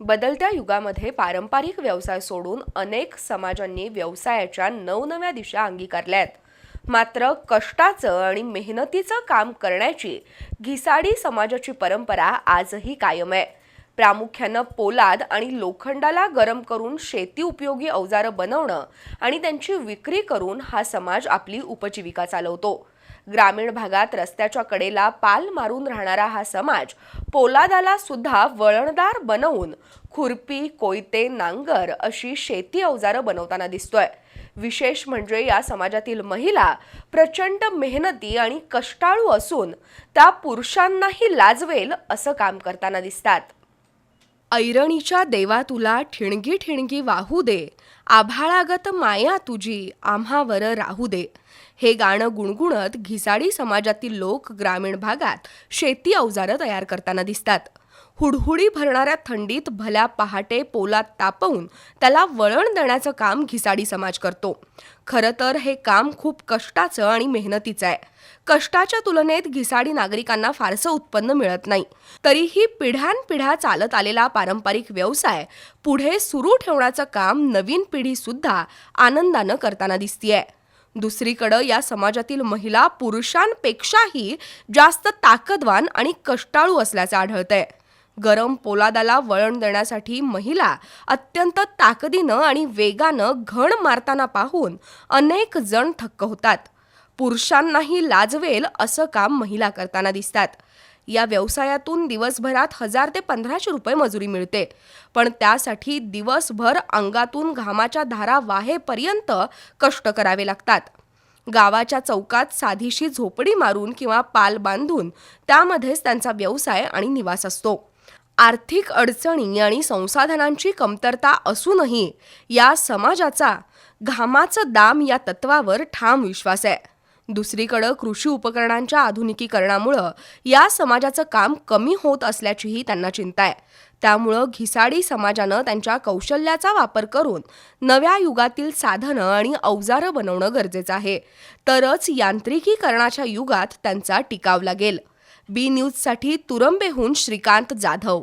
बदलत्या युगामध्ये पारंपरिक व्यवसाय सोडून अनेक समाजांनी व्यवसायाच्या नवनव्या दिशा अंगीकारल्या आहेत मात्र कष्टाचं आणि मेहनतीचं काम करण्याची घिसाडी समाजाची परंपरा आजही कायम आहे. प्रामुख्यानं पोलाद आणि लोखंडाला गरम करून शेती उपयोगी अवजारं बनवणं आणि त्यांची विक्री करून हा समाज आपली उपजीविका चालवतो. ग्रामीण भागात रस्त्याच्या कडेला पाल मारून राहणारा हा समाज पोलादाला सुद्धा वळणदार बनवून खुरपी कोयते नांगर अशी शेती अवजारं बनवताना दिसतोय. विशेष म्हणजे या समाजातील महिला प्रचंड मेहनती आणि कष्टाळू असून त्या पुरुषांनाही लाजवेल असं काम करताना दिसतात. ऐरणीच्या देवा तुला ठिणगी ठिणगी वाहू दे. आभाळागत माया तुझी आम्हावर राहू दे. हे गाणं गुणगुणत घिसाडी समाजातील लोक ग्रामीण भागात शेती अवजारं तयार करताना दिसतात. हुडहुडी भरणाऱ्या थंडीत भल्या पहाटे पोलात तापवून त्याला वळण देण्याचं काम घिसाडी समाज करतो. खरं तर हे काम खूप कष्टाचं आणि मेहनतीचं आहे. कष्टाच्या तुलनेत घिसाडी नागरिकांना फारसं उत्पन्न मिळत नाही. तरीही पिढ्यानपिढ्या चालत आलेला पारंपरिक व्यवसाय पुढे सुरू ठेवण्याचं काम नवीन पिढीसुद्धा आनंदानं करताना दिसतीये. दुसरीकडं या समाजातील महिला पुरुषांपेक्षाही जास्त ताकदवान आणि कष्टाळू असल्याचं आढळतंय. गरम पोलादाला वळण देण्यासाठी महिला अत्यंत ताकदीनं आणि वेगानं घण मारताना पाहून अनेक जण थक्क होतात. पुरुषांनाही लाजवेल असं काम महिला करताना दिसतात. या व्यवसायातून दिवसभरात हजार ते पंधराशे रुपये मजुरी मिळते. पण त्यासाठी दिवसभर अंगातून घामाच्या धारा वाहेपर्यंत कष्ट करावे लागतात. गावाच्या चौकात साधीशी झोपडी मारून किंवा पाल बांधून त्यामध्येच त्यांचा व्यवसाय आणि निवास असतो. आर्थिक अडचणी आणि संसाधनांची कमतरता असूनही या समाजाचा घामाचं दाम या तत्वावर ठाम विश्वास आहे. दुसरीकडं कृषी उपकरणांच्या आधुनिकीकरणामुळं या समाजाचं काम कमी होत असल्याचीही त्यांना चिंता आहे. त्यामुळं घिसाडी समाजानं त्यांच्या कौशल्याचा वापर करून नव्या युगातील साधनं आणि अवजारं बनवणं गरजेचं आहे. तरच यांत्रिकीकरणाच्या युगात त्यांचा टिकाव लागेल. बी न्यूजसाठी तुरंबेहून श्रीकांत जाधव